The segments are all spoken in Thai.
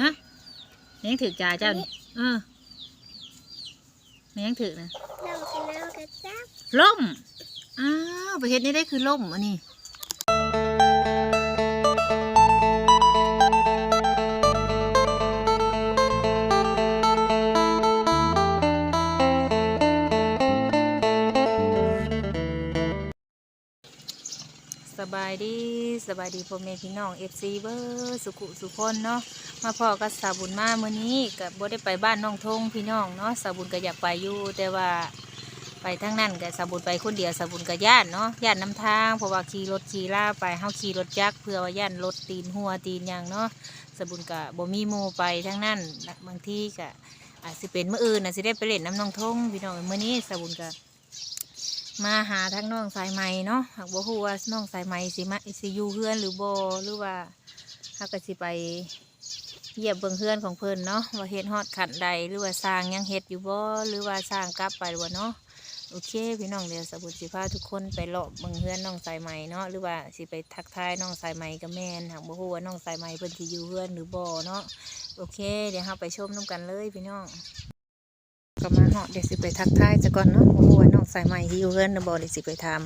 ฮะแม่งถือจ่าเจ้านี่เออแม่งถือนะน้องกันน้องกระจับล่ม อ้าวประเทศนี้ได้คือล่มอันนี้ บายดีสบายดีพ่อแม่พี่น้องเอฟซีเบอร์สุขุสุพนเนาะมาพ่อกับสาบุญมาเมื่อนี้กับบ่ได้ไปบ้านน้องทงพี่น้องเนาะสาบุญก็อยากไปอยู่แต่ว่าไปทั้งนั้นกับสาบุญไปคนเดียวสาบุญกับญาติเนาะญาตินำทางเพราะว่าขี่รถขี่ล่าไปเฮาขี่รถจักรเพื่อว่าญาติรถตีนหัวตีนอย่างเนาะสาบุญกับบ่มีหมู่ไปทั้งนั้นบางทีก็อาจสิเป็นเมื้ออื่นน่ะสิได้ไปเล่นน้ำน้องทงพี่น้องเมื้อนี้สาบุญก็ มาหาทั้งน้องสายไหมเนาะหากบ่ฮู้ว่าน้องสายไหมสิมาสิอยู่เฮือนหรือบ่หรือว่าเฮาก็สิไปเยี่ยมเบิ่งเฮือนของเพิ่นเนาะว่าเฮ็ดฮอดขันใดหรือว่าสร้างยังเฮ็ดอยู่บ่หรือว่าสร้างกลับไปหรือว่าเนาะโอเคพี่น้องเดี๋ยวสบุญสิพาทุกคนไปเลาะเมืองเฮือนน้องสายไหมเนาะหรือว่าสิไปทักทายน้องสายไหมกับแม่นหากบ่ฮู้ว่าน้องสายไหมเพิ่นสิอยู่เฮือนหรือบ่เนาะโอเค เดี๋ยวเราไปชมน้กันเลยพี่น้องก็มาเนาะเดี๋ยวสิไปทักทายซะก่อนเนาะบ่ฮู้ สายไหมสิอยู่เฮือนหรือบ่เดี๋ยวสิไปทำ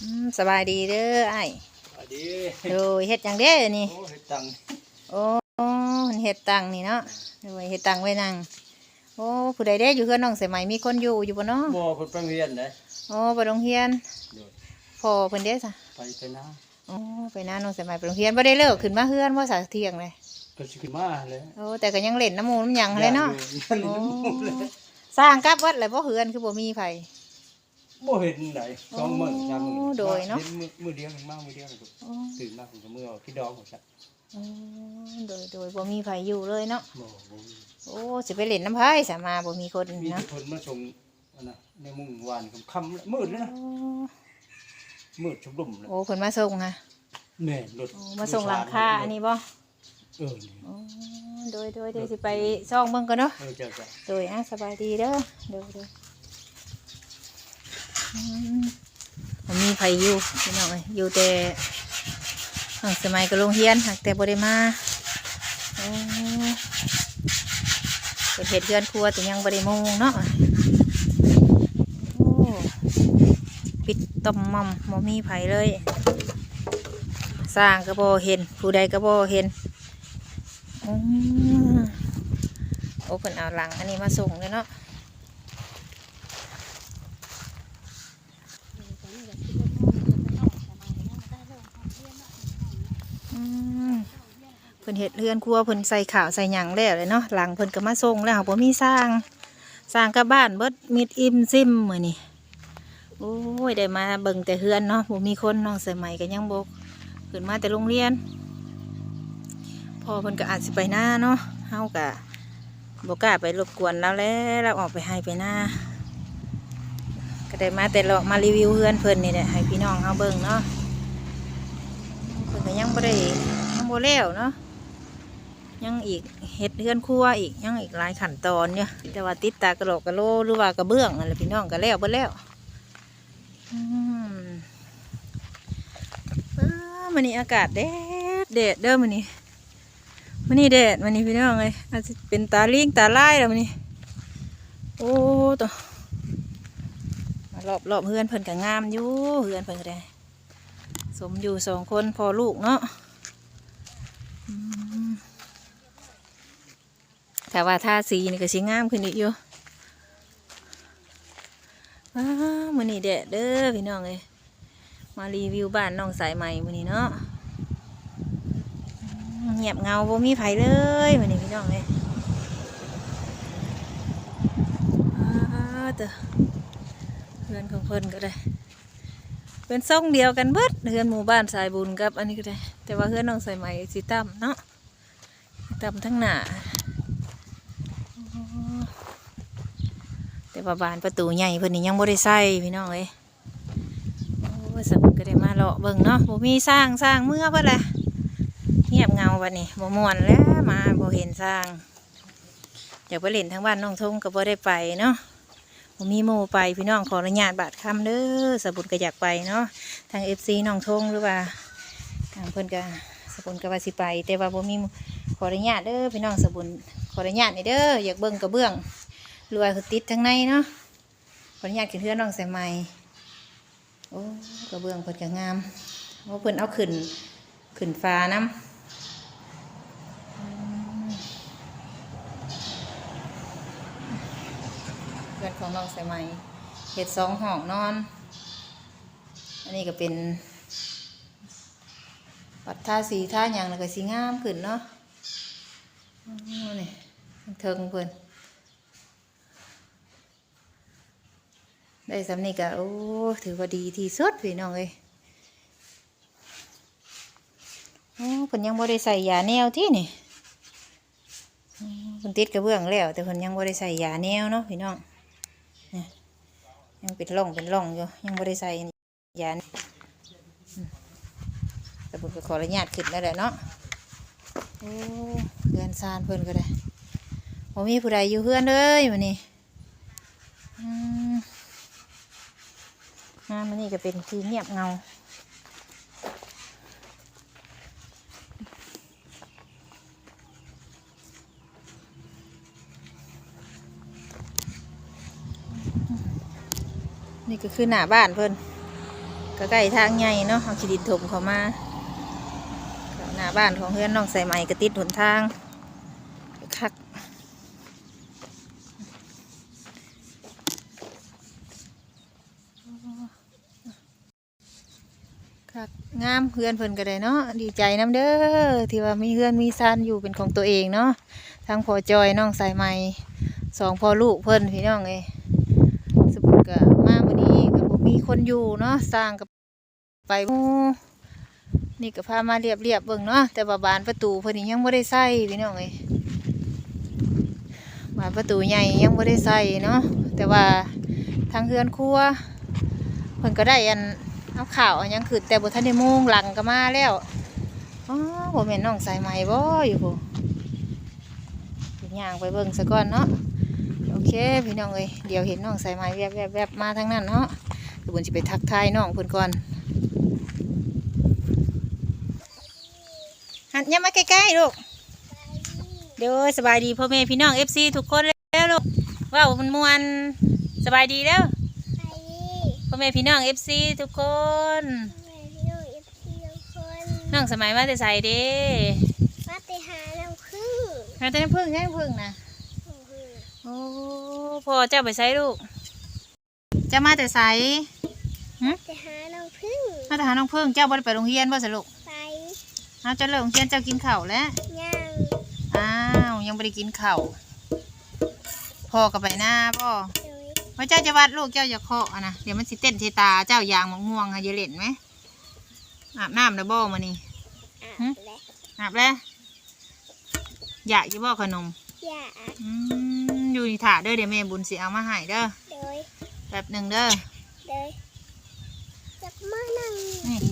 อืมสบายดีเด้อไอ้ายสวัสดีโดยเฮ็ดจังเด้อนี่โอ้เฮ็ดตังค์โอ้เพิ่นเฮ็ดตังนี่เนาะโดยเฮ็ดตังไว้นั่งโอ้ผู้ใดเด้อยู่เฮือนน้องสายไหมมีคนอยู่อยู่บ่เนาะบ่เพิ่นไปเรียนเด้โอ้ไปโรงเรียนโดยพอเพิ่นเด้ซะไปไปนะโอ้ไปหน้าน้องสมัยไปโรงเรียนบ่ได้เลิกขึ้นมาเฮือนว่าสาเที่ยงเลย ก็สิขึ้นมาเลยโอ้แต่ก็ยังเล่นน้ำหมูน้ำหยังเลยเนาะย่อยู่โอ้นั่นเลยสร้างกับวัดเลยบ่เฮือนคือบ่มีไผ บ่เห็นไหนสองมื้อสามมื้อโอ้โดยเนาะ ห็มื้อมื้อเดียวเห็นมามื้อเดียวเลยลูกโอ้ตื่นมาผมก็มื้อเอาพี่ดอกของฉันโอ้โดยโดยบ่มีไผอยู่เลยเนาะบ่บ่มีโอ้สิไปเล่นน้ำไผสามาบ่มีคนมีเนาะแต่คนมาส่งอันน่ะในมุ่งวานค่ำๆมืดเลยนะโอ้มืดชุบลุ่มเลยโอ้เพิ่นมาส่งฮะแม่นรถโอ้มาส่งหลังคาอันนี้บ่ เออนี่โอ้โดยโดยเดี๋ยวสิไปซ่องเบิ่งก่อนเนาะ เออจ้ะจ้ะโดยอะสบายดีเด้อเด้อเด้ออืมผมมีไผอยู่พี่น้องเอ้ยอยู่แต่ทางสมัยก็โรงเรียนหากแต่บ่ได้มาโอ้เป็นเห็ดเรือนครัวแต่ยังบ่ได้มุงเนาะโอ้ปิดต่อมมอมบ่มีไผเลย สร้างก็บ่เห็นผู้ใดก็บ่เห็นอืม โอ้เพิ่นเอาหลังอันนี้มาส่งเลยเนาะอืมเพิ่นเห็ดเรือนครัวเพิ่นใส่ข่าวใส่หยังแล้วเลยเนาะหลังเพิ่นก็มาส่งแล้วบ่มีสร้างสร้างกับบ้านเบิดมิดอิ่มซิมมือนี้โอ้ยได้มาเบิ่งแต่เฮือนเนาะบ่มีคนน้องสมัยก็ยังบ่ขึ้นมาแต่โรงเรียน พ่อเพิ่นก็อาจสิไปหน้าเนาะเฮาก็บกล้าไปรบกวนเราแล้วเราออกไปให้ไปหน้าก็ได้มาแต่เรามารีวิวเพื่อนเพิ่นนี่แหละให้พี่น้องเอาเบิ่งเนาะเพิ่นก็ยังบ่ได้ยังบ่แล้วเนาะยังอีกเฮ็ดเฮือนครัวอีกยังอีกหลายขั้นตอนเนี่ยแต่ว่าติดตากระโหลกกระโหลหรือว่ากระเบื้องนั่นแหละพี่น้องก็แล้วเบิดแล้วอืมอ้ามันนี้อากาศแดดแดดเด้อมันนี้ มันนี่แดดมันนี่พี่น้องเลยอาจจะเป็นตาลิงตาไลายแล้วมันนี่โอ้ตัวรอบรอบเพื่อนเพิ่นก็งามอยู่เพื่อนเพิ่นก็ได้ สมอยู่สองคนพอลูกเนาะแต่ว่าท่าสีนี่ก็สีงามขึ้นอีกอยู่อ้ามันนี่แดดเด้อพี่น้องเลยมารีวิวบ้านน้องสายใหม่มันนี่เนาะ เงียบเงาบ่มีไผเลยวันนี้พี่น้องเลยอ้เตอเพื่อนของเพิ่นก็ได้ เป็นซ่องเดียวกันเบิดเพื่อนหมู่บ้านสายบุญกับ อันนี้ก็ได้ แต่ว่าเพื่อนน้องสายไหม่สีตั้มเนาะตั้มทั้งหน้าแต่ว่าบานประตูใหญ่เพิ่นนี่ยังบ่ได้ใส่พี่น้องเอ้ยโอ้สมมุติก็ได้มาเลาะเบิ่งเนาะบ่มีสร้างสร้างเมื่อเพิ่นแหละ เงาบัดนี้บ่ม่วนแล้วมาบ่เห็นสร้างอยากไปเล่นทั้งบ้านน้องทงก็บ่ได้ไปเนาะบ่มีหมู่ไปพี่น้องขออนุญาตบาดคำเด้อสบุญก็อยากไปเนาะทาง FC น้องทงหรือว่าทางเพิ่อนก็สบุนก็ว่าสิไป แต่ว่าบ่มีขออนุญาตเด้อพี่น้องสบุนขออนุญาตนี่เด้ออยากเบิ่งกระเบื้องรวยคือติดทั้งในเนาะขออนุญาตขึ้นเพื่อนน้องใส่ไม้โอ้กระเบื้องเพิ่นก็งามว่าเพิ่นเอาขึ้นขึ้นฟ้าน้ำอืมเพื่ อนของน้องใส่ไม้เฮ็ดสองห้องนอน อันนี้ก็เป็น ปัดท่าสีท่าอย่างแล้วก็สีงามขึ้นเนาะนี่เทิงเพิ่นได้สำนี่ก็โอ้ถือว่าดีที่สุดพี่น้องเอ้ยโอ้เพิ่นยังบ่ได้ใส่ยาแนวที่นี่อ๋อเพิ่นติดกระเบื้องแล้ว แต่เพิ่นยังบ่ได้ใส่ยาแนวเนาะพี่น้อง ยังเป็นร่องเป็นร่องอยู่ยังบ่ได้ใส่ยานแต่บุญก็ขออนุญาตขึ้นแล้วแหละเนาะโอ้เพื่อนซานเพื่อนก็ได้ผมมีผู้ใดอยู่เพื่อนเลยวันนี้งานมันนี่ก็เป็นที่เงียบเงา นี่ก็คือหน้าบ้านเพิ่นก็ใกล้ทางใหญ่เนาะเอาขีดินถมเข้ามาหน้าบ้านของเพื่อนน้องใส่ไหม่ก็ติดหนทางคักคักงามเพื่อนเพิ่นก็ได้เนาะดีใจน้ำเด้อที่ว่ามีเพื่อนมีซานอยู่เป็นของตัวเองเนาะทางพอจอยน้องใส่ไหม่สองพอลูกเพิ่นพี่น้องเอ้สมมุติก็มาวันนี้ก็บ่มี คนอยู่เนาะสร้างกับไปหมู่นี่ก็พามาเรียบเรียบเบิ่งเนาะแต่ว่าบานประตูเพิ่นนี่ยังบ่ได้ใส่พี่น้องเอ้ยบานประตูใหญ่ยังบ่ได้ใส่เนาะแต่ว่าทางเฮือนครัวเพิ่นก็ได้อันเอาข่าวอันยังขึ้นแต่บ่ทันได้มุงหลังก็มาแล้วอ๋อบ่แม่นน้องสายไหมบ่อยู่พุ่ย่างไปเบิ่งซะก่อนเนาะโอเคพี่น้องเอ้ยเดี๋ยวเห็นน้องสายไหมแวบๆๆมาทางนั้นเนาะ บุญสิไปทักทายน้องเพิ่นก่อนหันอยังมาใกล้ๆลูกเดี๋ยวสบายดีพ่อแม่พี่น้องเอฟซีทุกคนแล้วลูกว้าวมันมวนสบายดีแล้วไปดิพ่อแม่พี่น้องเอฟซีทุกคนแม่พี่น้องเอฟซีทุกคนน้องสมัยมาแต่ใส่เด้มาไปหาน้ำพึ่งมาแต่น้ำพึ่งแค่น้ำพึ่งนะโอ้โหโอ้พ่อเจ้าไปใส่ลูกจะมาแต่ใส่ ไปหาน้ำพึ่งมาแต่หาน้องพึ่งเจ้าบ่ได้ไปโรงเรียนบ่สลูกไปเอาเจ้าเลิกโรงเรียนเจ้ากินข้าวแล้ว ย่างอ้าวยังไม่ได้กินข้าวพ่อก็ไปหน้าพ่อโดยว่าเจ้าจะวัดลูกเจ้าจะเคาะอะนะเดี๋ยวมันสิเต้นเทตาเจ้ายางมะม่วงอะจะเล่นไหมอาบน้ำนะบ่มานี่ อาหึบและอาบแล้วอยากจะบ่ขนมย่าอาบอืมอยู่นี่ถาเด้อเดี๋ยวแม่บุญสิเอามาให้เด้อโดยแป๊บหนึ่งเด้อโดยจักมานั่งนี่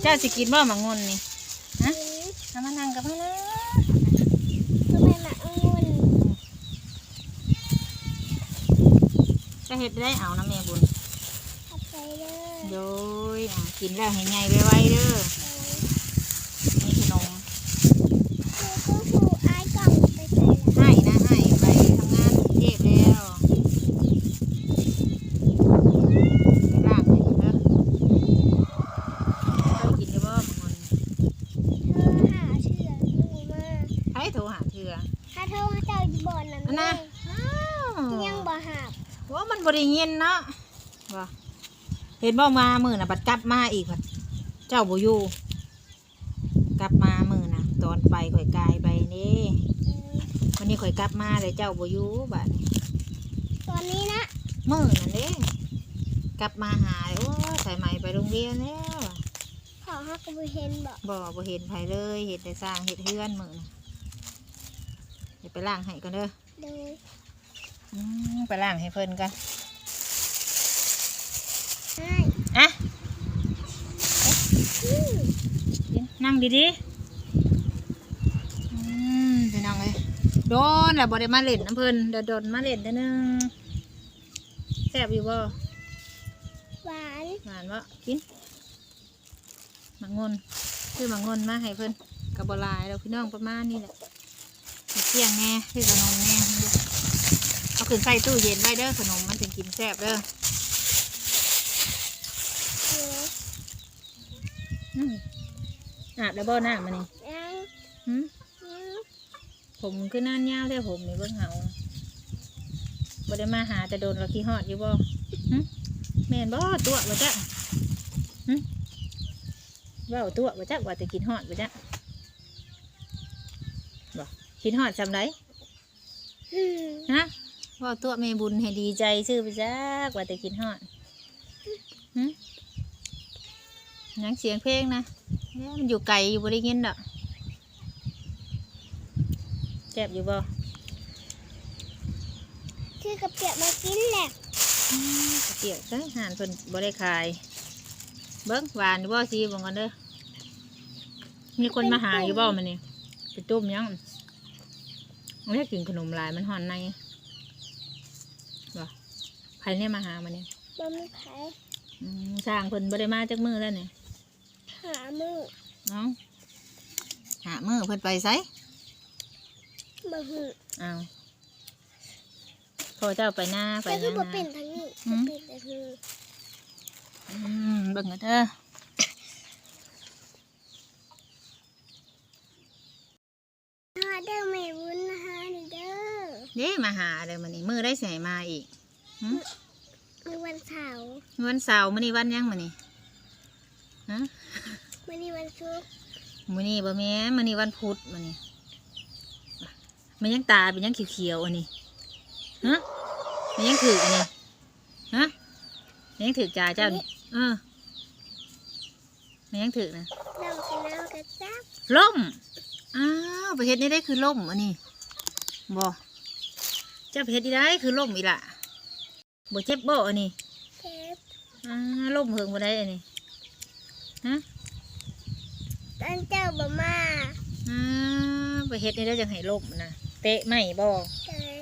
เจ้าสิกินบ่หมางุนนี่กินเอามานั่งกับพ่อนะทำไมมาองุ่นจะเห็ดได้เอานะแม่บุญเอาไปเลยโดยอะกินแล้วให้ใหญ่ไวๆเด้อนี่ขนม คือก็ถูกอายกล่องไปใส่ละ ให้นะให้ไปทำงานกรุงเทพแล้วไปล่างให้กินเด้อไปกินกับบ่บางคน เธอหาเชือกอยู่มา ให้โทรหาเถื่อ ถ้าเธอมาเจ้าอยู่บ่อนนั้น อันน่ะ ยังบ่หาบ ว่ามั นบริเงินเนาะว่าเห็นบ่มามือน่ะบัดกลับมาอีกบัดเจ้าบ่อยู่กลับมามือน่ะ ตอนไปข่อยกายไปนี่วันนี้ข่อยกลับมาเลยเจ้าบ่อยู่บัดนี้ตอนนี้นะมือนั่นเด้กลับมาหาโอ้ยใส่ใหม่ไปโรงเรียนแล้วขอฮักบ่เห็นบ่บ่บ่เห็นไผเลยเห็ดแต่สร้างเห็ดเฮือนมือน่ะเดี๋ยวไปล้างให้กันเด้อโดยอืมไปล้างให้เพิ่นกัน อะอืมกินนั่งดีๆอืมพี่น้องเอ้ยโดนแหละบ่ได้มาเล่นน้ำเพิ่นเดี๋ยวโดนมาเล่นเด้อนึงแซ่บอยู่บ่หวานหวานบ่กินมักงนอซื้อมางนมาให้เพิ่นกับบหลายเราพี่น้องประมาณนี้แหละให้เที่ยงแน่ซื้อขนมแน่เด้อเอาขึ้นใส่ตู้เย็นไว้เด้อขนมมันถึงกินแซ่บเด้อ เดี๋ยว อืม อาบแล้วบ่น้ำมันนี่ยังหืมยังผมคือน่านยาวเลยผมนี่เบิ่งเหาบ่ได้มาหาแต่โดนเราขี้ฮอดอยู่บ่หึแม่นบ่ตัวบ่จ๊ะหึเว้าตัวบ่จ๊ะว่าแต่กินฮอดบ่จ๊ะบ่กินฮอดจำไดอืมฮะเว่าตัวแม่บุญให้ดีใจชื่อบ่จ๊ะว่าแต่กินฮอดหึหยังเสียงเพลงนะเนี่ย มันอยู่ไกลอยู่บ่ได้ยินดอกแซ่บอยู่บ่คือกระเปียกมากินแหละอืมเปียกได้หานเพิ่นบ่ได้ขาย เบิ้งหวานอยู่บ่ซีบ่งกันเด้อมีคนมาหาอยู่บ่มันนี่ไปต้มยังไม่ได้กินขนมหลายมันห่อนในบ่ใครเนี่ยมาหามันนี่บ่มีไผอืมสร้างเพิ่นบ่ได้มาจักมือแล้วนี่ หามือเนาะหามือเพิ่นไปไสบ่หืออ้าวพอเจ้าไปหน้าไปแต่หคือยังบ่นะเป็นทางนี้อืบ่มเป็นแต่คืออืมเบิ่งกันเด้อหาเด้อแม่วุ้นหานี่เด้อเด้มาหาเด้อมื้อนี้มือได้ใส่มาอีกหึมีวันเสาร์วันเสาร์มื้อนี้วันหยังมื้อนี้ ฮะมื้อนี้วันศุกร์มื้อนี้บ่แม่นมื้อนี้วันพุธมื้อนี้มันยังตาเป็นยังเขียวๆอันนี้ฮะมันยังถืออันนี้ฮะมันยังถือจ่าเจ้านี่เออมันยังถือนะน้องกันเอากระจับล่มอ้าวประเทศนี้ได้คือล่มอันนี้บ่เจ้าประเทศนี้ได้คือล่มอีละบ่เจ็บบ่อันนี้เทปอ่าล่มเพิงบ่ได้อันนี้ ฮะตอนเจ้าบ่มาอ่าไปเฮ็ดนี่ได้จังให้ลบนะเตะไม่บ่เคย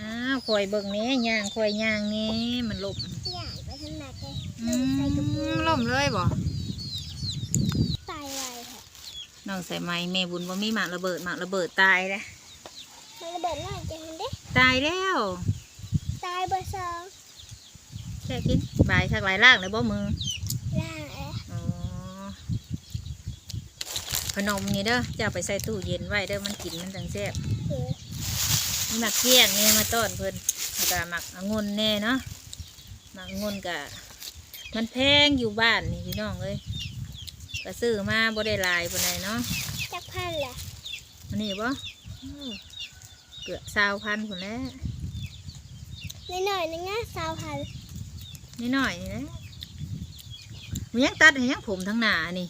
อ้าวคอยเบิ่งแหนี้ย่างคอยย่างแหนี้มันลบอยากไปทางไหนเลยอืน้องใส่กระปุมกล่มเลยบ่ตายไวค่ะน้องใส่ไม้แม่บุญบ่มีหมากระเบิดหมากระเบิดตายแล้วมันระเบิดหน่อยจะเห็นเด้ตายแล้วตายเบอร์สองแค่กินบายทักหลายล่างเลยบ่มือล่างเอ๊ะ อ๋อ ขนมนี่เด้อจะเอาไปใส่ตู้เย็นไว้เด้อมันกินมันจังแซ่บคือมีหมักเกี้ยงนี่มาต้อนเพิ่นแล้วก็หมักองุ่นแน่เนาะหมักองุ่นกะมันแพงอยู่บ้านนี่พี่น้องเอ้ยก็ซื้อมาบ่ได้หลายปานใดเนาะจักพันแหละอันนี้บ่อ้าวเกือบสาวพันคนแหล้วนิดหน่อยนึงนะสาวพันนิดหน่อยนี่นะมันยังตัดให้ยังผมทั้งหน้านี่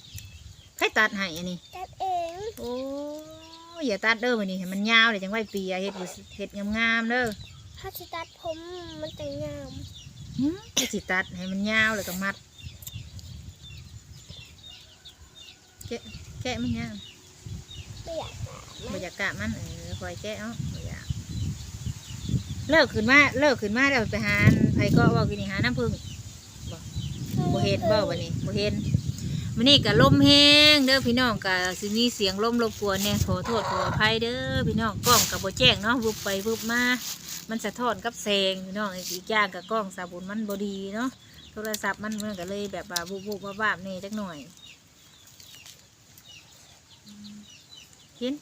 ให้ตัดให้อันนี้จับเอง โอ้ยอย่าตัดเด้อวันนี้ให้มันยาวเลยจังไว้เปียเฮ็ดอยู่เฮ็ดงามๆเด้อถ้าจะตัดผมมันจะงามหึก็สิตัดให้มันยาวแล้วก็มัดแกะแกะมันยาวไม่อยากตัดบ่อยากกะมันเออคอยแกะเนาะบ่อยากเลิกขึ้นมาเลิกขึ้นมาแล้วไปหาไผก็ว่ากินนี่หาน้ำผึ้งบ่เห็นบ่วันนี้บ่เห็น วันนี้กับลมแห้งเด้อพี่น้องกับสิมีเสียงลมรบกวนเนี่ยขอโทษขออภัยเด้อพี่น้องกล้องกับโบแจ้งเนาะบุบไปบุบมา มันสะท้อนกับแสงพี่น้องอีกอย่างกับกล้องสาบุนมันบดีเนาะโทรศัพท์มันมันก็เลยแบบว่าบุบวุบวาบๆนี่ยจักหน่อยกิน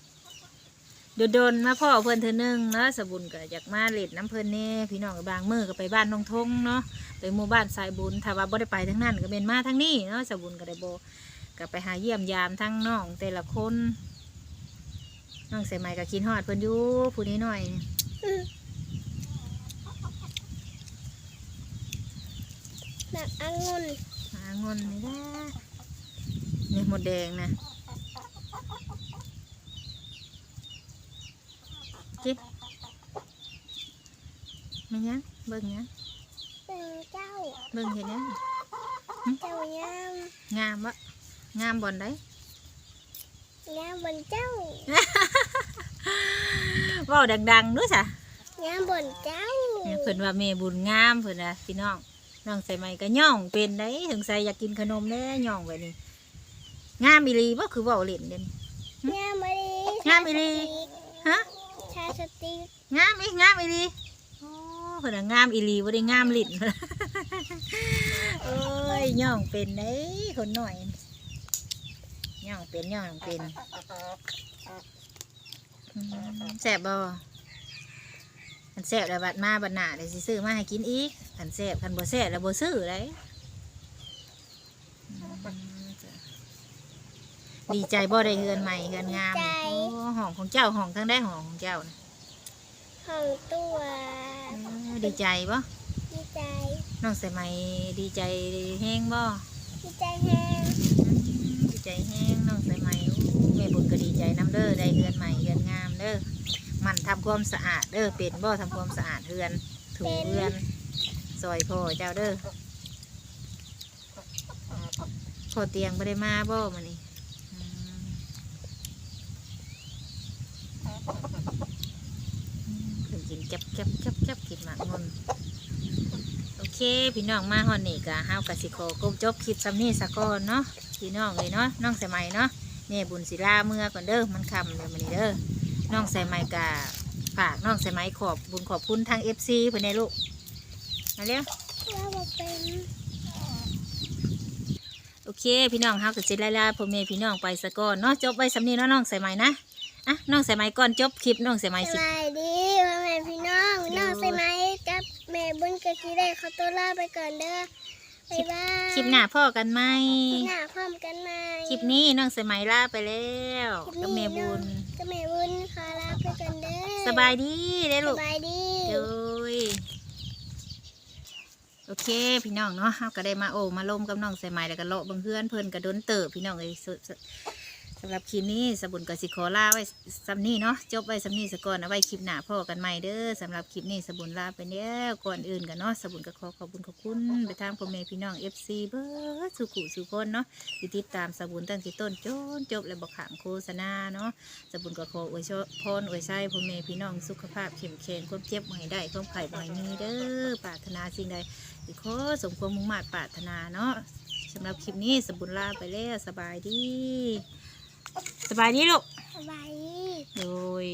โดนๆมาพ่อเพิ่นเธอหนึงเนาะสาบุญก็อยากมาเล่นน้ำเพิ่นแน่พี่น้องก็บางมือก็ไปบ้านน้องทงเนาะไปหมู่บ้านสายบุญถ้าว่าบ่ได้ไปทั้งนั้นก็เป็นมาทั้งนี้เนาะสายบุญก็ได้บ่ก็ไปหาเยี่ยมยามทั้งน้องแต่ละคนน้องใส่ไม้ก็กินฮอดเพิ่นอยู่ผู้นี้หน่อยอืมหนักองุ่นหางอนนี่ได้นี่หมดแดงนะ กินมันยังเบิ่งยังเป็นเจ้า เบิ่งเห็นยังเจ้ายามงามวะงามบ่อนได้ยามบนเจ้าเว้าดังๆด้วยจ้ะยามบนเจ้าเนี่ยเพิ่นว่าแม่บุญงามเพิ่นนะพี่น้องน้องใส่ไม้ก็ย่องเป็นได้ถึงใส่อยากกินขนมแน่ย่องแบบนี้งามอีหลีบ่คือเว้าเล่นเด่นงามมาดีงามอีหลีฮะชา สติกงามอีกงามอีหลีโอ้เพิ่นน่ะงามอีหลีบ่ได้งามลิ้นโอ้ยย่องเป็นเด้คนหน่อยย่องเป็นย่องเป็นอืมแซ่บบ่อันแซ่บแล้วบัดมาบัดหน้าเดี๋ยวสิซื้อมาให้กินอีกอันแซ่บคันบ่แซ่บแล้วบ่ซื้อเลยอืมจ้ะ ดีใจบ่ได้เฮือนใหม่เฮือนงามโอ้ห้องของเจ้าห้องทั้งได้ห้องของเจ้านะห้องตัวเออดีใจบ่ดีใจน้องใส่ไหมดีใจแห้งบ่ดีใจแห้งดีใจแห้งน้องใส่ไหมอู้แม่บุญก็ดีใจน้ำเด้อได้เฮือนใหม่เฮือนงามเด้อมันทำความสะอาดเด้อเป็นบ่ทำความสะอาดเฮือนถูเฮือนซอยพ่อเจ้าเด้อพอเตียงไม่ได้มาบ่มานี่อืมขึ้นกินจับจับจับจับกินหมากงน โอเค พี่น้องมาฮอนนี่กะเฮากะสิขอกบจบคลิปซ้ำนี่สะก่อนเนาะพี่น้องเลยเนาะน้องใส่ไหมเนาะแม่บุญศิลาเมื่อก่อนเด้อมันคำเดี๋ยวมันนี้เด้อน้องใส่ไหมกะฝากน้องใส่ไหมขอบบุญขอบคุณทางเอฟซีเพื่อนในลูกมาเร็วโอเค พี่น้องเฮาก็สิล่ลาพ่อแม่พี่น้องไปสะก่อนเนาะจบไว้ซ้ำนี้เนาะน้องใส่ไหมนะอะน้องใส่ไหมก่อนจบคลิปน้องใส่ไหมสสิบายดีพ่อแม่พี่น้องน้องใช่ไมกั บแม่บุญกะทีได้เขาตัวลาไปก่อนเด้อบ๊ายบายคลิปหน้าพ่อกันไหมคลิปหน้าพร้อมกันไหมคลิปนี้น้องใส่ไหมลาไปแล้วกับแม่บุญกับแม่บุญขอลาไปก่อนเด้อสบายดีเด้อสลูกบายดีโดยโอเค พี่น้องเนาะเฮาก็ได้มาโอ้มาล่มกับน้องใส่ไม้แล้วก็เลาะเบังเพื่อนเพิ่นก็โดนเติบพี่น้องเอ้ยสสสำหรับคลิปนี้สบุญกสิขอลาไว้สำนี้เนาะจบไว้สำนี้สก่อนเอาไว้คลิปหน้าพ่อกันใหม่เด้อสำหรับคลิปนี้สบุญลาไปแล้วก่อนอื่นกันเนาะสบุญก็ขอขอบคุณขอบคุณไปทางพ่อแม่พี่น้อง FC เบิร์ดสุขุสุคนเนาะที่ติดตามสบุญตั้งแต่ต้นจนจบและบอกขางโฆษณาเนาะสบุญก็ขออวยพรอวยชัยพ่อแม่พี่น้องสุขภาพเข้มแข็งความเจ็บบ่ให้ได้ความไข่บ่ให้มีเด้อปรารถนาสิ่งใดที่ขอสมความมุ่งมั่นปรารถนาเนาะสำหรับคลิปนี้สบุญลาไปแล้วสบายดี สบายดีลูกสบายดีโดย